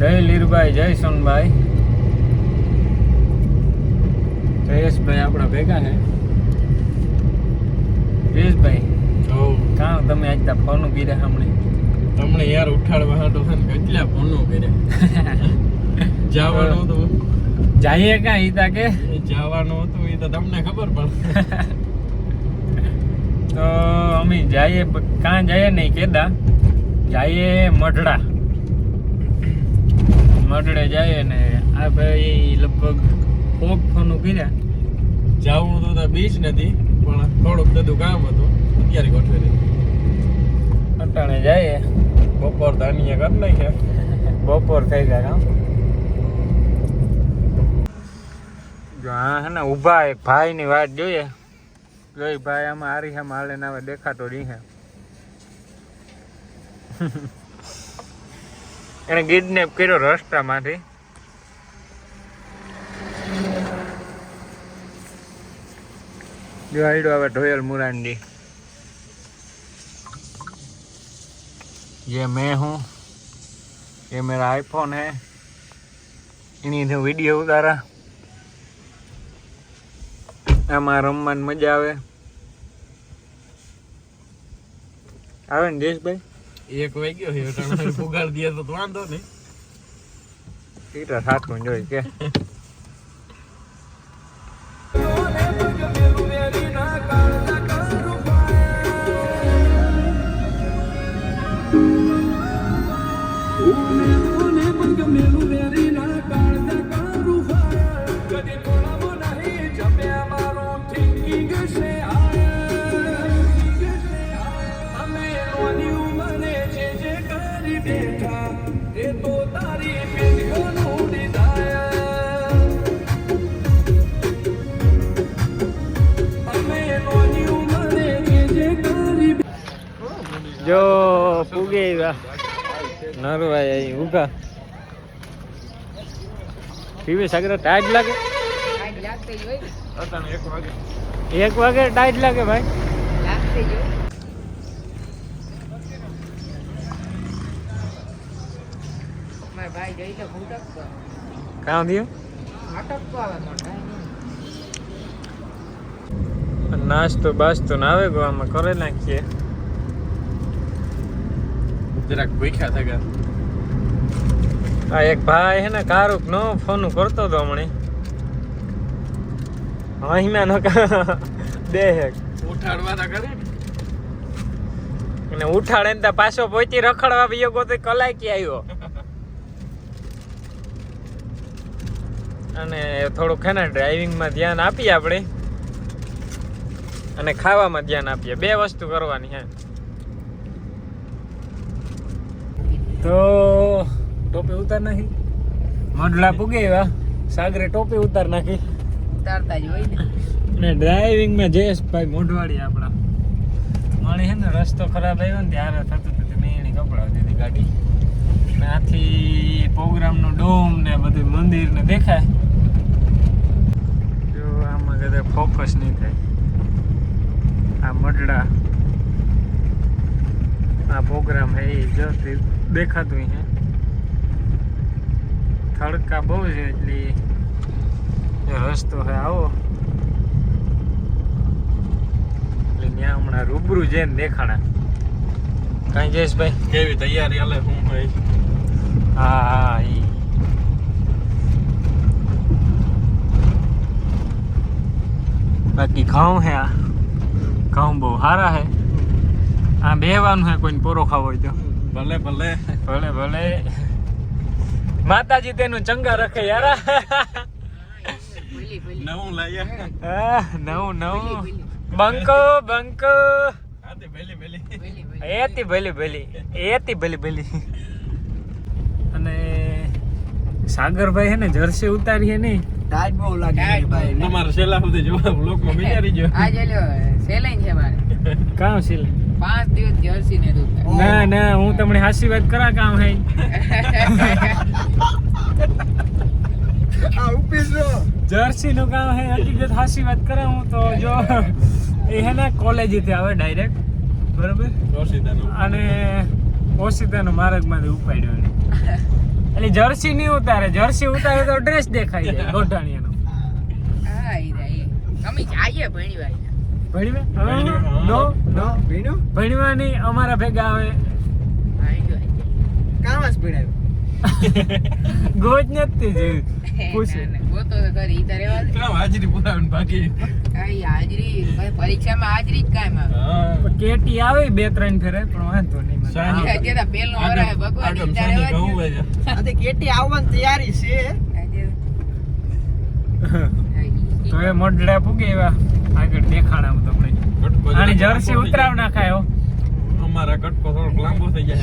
જય લીરભાઈ જય સોનભાઈ. જયેશભાઈ આપણા ભેગા ને. જયેશભાઈ. કાં તમે આજ તા ફોન કર્યા હમણે? તમને યાર ઉઠાડવા હતો કેટલા ફોનો કર્યા. જવાનું હતું. જઈએ કાં ઈ તા કે? જવાનું હતું એ તો તમને ખબર પણ. તો અમે જઈએ કાં જઈએ નહીં કેદા? જઈએ મઢડા. મઢડે જાય ને આ ભાઈ લગભગ કોક ફોન કર્યા જવું તો બીચ નથી પણ થોડુંક બધું કામ હતું અત્યારે ગોઠવેલી અટાણે જઈએ બપોર તો કર નાખ્યા બપોર થઈ ગયા કામ હે ને ઊભા એક ભાઈની વાત જોઈએ. જોઈ ભાઈ આમાં હારી આમાં હાલે ને હવે દેખાતો રહી એને કિડનેપ કર્યો રસ્તામાંથી જો આઈડો હવે ઢોયલ મુરાંડી ये मैं हूँ ये मेरा आईफोन है એની અંદર વિડીયો ઉતારા આમાં રમવાની મજા આવે આવે ને જયેશભાઈ એક વાગ્યો છે એટલે પુગાડ દે તો વાંધો નહીં ટીટા સાચું જોઈ કે જો આવ્યા નરવાઈ અહીં ઊભા પીવે સાગર ટાઈટ લાગે? એક વાગે ટાઈટ લાગે ભાઈ. ભાઈ આવે મોટા નાસ્તો બાસ્તો ના આવે ગો આમાં કરે નાખીએ. જરાક ભૂખ્યા થઈ આ એક ભાઈ હે ને કારુક નો ફોન કરતો હતો હમણે. મહિમા નો બે હેક ઉઠાડવા તો કરે અને ઉઠાડે ને તો પાછો પોતી રખડવા બીજો ગોતો કલાકી આવ્યો અને થોડુંક હે ને ડ્રાઇવિંગમાં ધ્યાન આપીએ આપણે. અને ખાવામાં ધ્યાન આપીએ. બે વસ્તુ કરવાની હે. તો ટોપી ઉતાર નાખી. મડલા પૂગે એવા સાગરે ટોપી ઉતાર નાખી. ઉતારતા જ હોય ને. અને ડ્રાઇવિંગમાં જયેશભાઈ મોઢવાડી આપણા. માણી છે ને રસ્તો ખરાબ આવ્યો ને ત્યારે થતું હતું મેં એની કપડાં દીધી ગાડી. ને આથી પ્રોગ્રામનું ડોમ ને બધું મંદિર ને દેખાય. જો આમાં કદાચ ફોકસ નહીં થાય. આ મઢડા આ પ્રોગ્રામ હે જસ્ટ દેખાતું હે થડકા બહુ છે એટલે એ રસ્તો હે આવો. એટલે ત્યાં હમણાં રૂબરૂ જઈને દેખાણા. કાંઈ જયેશભાઈ કેવી તૈયારી હાલે હું ભાઈ? હા હા ઈ. બાકી ઘઉં હે આ. ઘઉં બહુ સારા હે આ બેવાનું હે કોઈને પોરો ખાવો હોય તો. ભલે ભલે. ભલે ભલે. માતાજી તેનું ચંગા રખે યાર. નવું લાયા. નવું નવું. બંકો બંકો. એતી ભલી ભલી. એતી ભલી. ભલી અને સાગરભાઈ હે ને જર્સી ઉતારી હે નહીં. ટાઈટ બહુ લાગે છે ભાઈ. તમારે સેલા સુધી જોવા બ્લોકમાં બિચારી જો. આ જે લ્યો સેલાઈન છે મારે. કામ છે પાંચ દિવસ જર્સી ને દૂધ ના ના હું તમને હાસી વાત કરા કામ હે? આ ઉપી જર્સી નું કામ હે હકીકત હાસી વાત કરા હું તો જો. એ હે ને કોલેજથી આવે ડાયરેક્ટ બરોબર? ઓસિતાનો અને ઓશિતાનો માર્ગમાંથી ઉપાડ્યો એટલે જર્સી નહીં ઉતારે. જર્સી ઉતારે તો ડ્રેસ દેખાય જાય ગોઠાણીયાનો. અમે જઈએ ભણી ભાઈ ભણીવે ભણીવે, નો નો. ભીનો ભણીવા નહીં અમારા ભેગા આવે. કામ જ પીડાયું ગોજ નથી જોયું. પૂછે. ગોતો તો ખરી, ઈ તો રેવા દે. હાજરી પુરાવીને બાકી હા, હાજરી? ભાઈ પરીક્ષામાં હાજરી જ કાયમ આવે કેટી આવે બે ત્રણ ફેરે પણ વાંધો નહીં વરાય ભગવાન કેટી આવવાની તૈયારી છે. તો એ મોઢડા પૂગે એવા. આગળ તમને આની જર્સી ઉતરાવ નાખાયો અમારા કટકો થોડોક લાંબો થઈ જાય.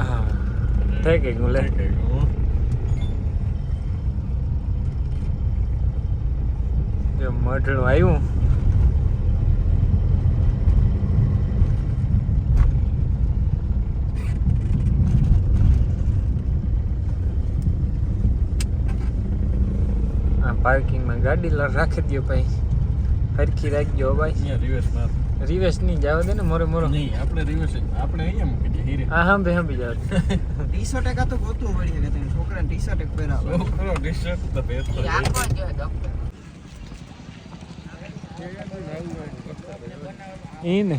હા. થઈ ગઈ હું. જો મઢડું આવ્યું આ પાર્કિંગમાં ગાડી રાખી દો ભાઈ. ફરકી રાખજો ભાઈ. રિવેશ નહીં જાવ દે ને મોરે મોરો. નહીં આપણે રિવેશ આપણે અહીંયા મૂકી દઈએ હીરે. હા હા બે હા બીજા ટી શર્ટ એક તો ગોતું પડી કે તને છોકરાને ટી શર્ટ એક પહેરાવે. છોકરો t-shirt તો પહેરતો ઈ કોણ રાખવા ડોક્ટર એ ને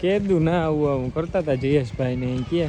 કેદું ના આવું આવું કરતા હતા જયેશભાઈ ને કે.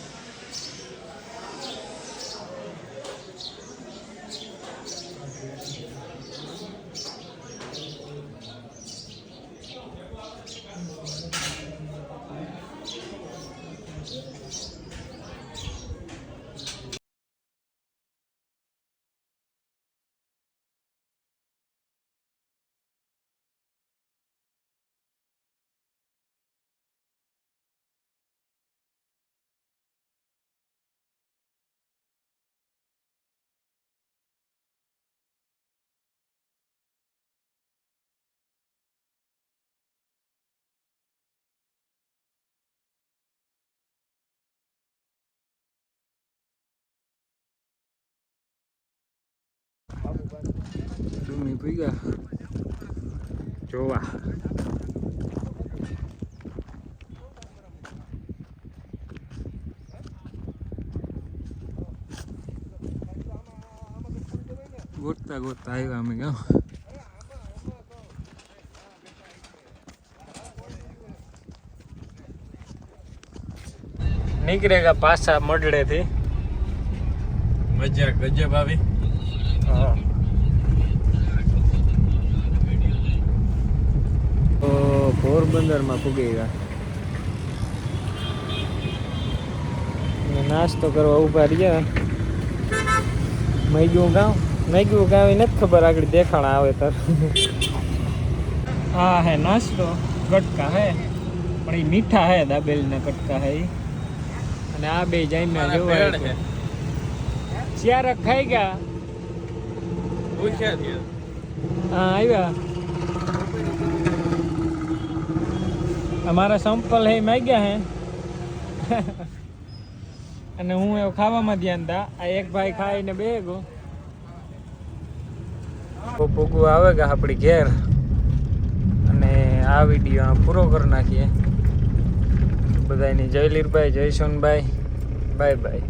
ડુમી ભૂગ્યા જોવા. ગોતતા ગોતતા આવ્યા અમે ગામ. નીકળેગા પાછા મડડેથી મજા ગજબ આવી હા તો પોરબંદરમાં પૂગી ગયા. નાસ્તો કરવા ઊભા રહ્યા. મેગ્યું ગામ મેગ્યું ગામ એ નથી ખબર આગળ દેખાણ આવે તાર હા હે નાસ્તો કટકા હે. પણ એ મીઠા હે દાબેલીના કટકા હે. અને આ બે જામ્યા જોવા. ચારક ખાઈ ગયા? હા આવ્યા. અમારા સંપલ હે, માગ્યા હે. અને હું એવું ખાવામાં ધ્યાન દા. આ એક ભાઈ ખાઈને બે ગો પૂગું આવે કે આપણી ઘેર. અને આ વીડિયો પૂરો કરી નાખીએ. બધાની જય લીરભાઈ જય સોનભાઈ બાય બાય.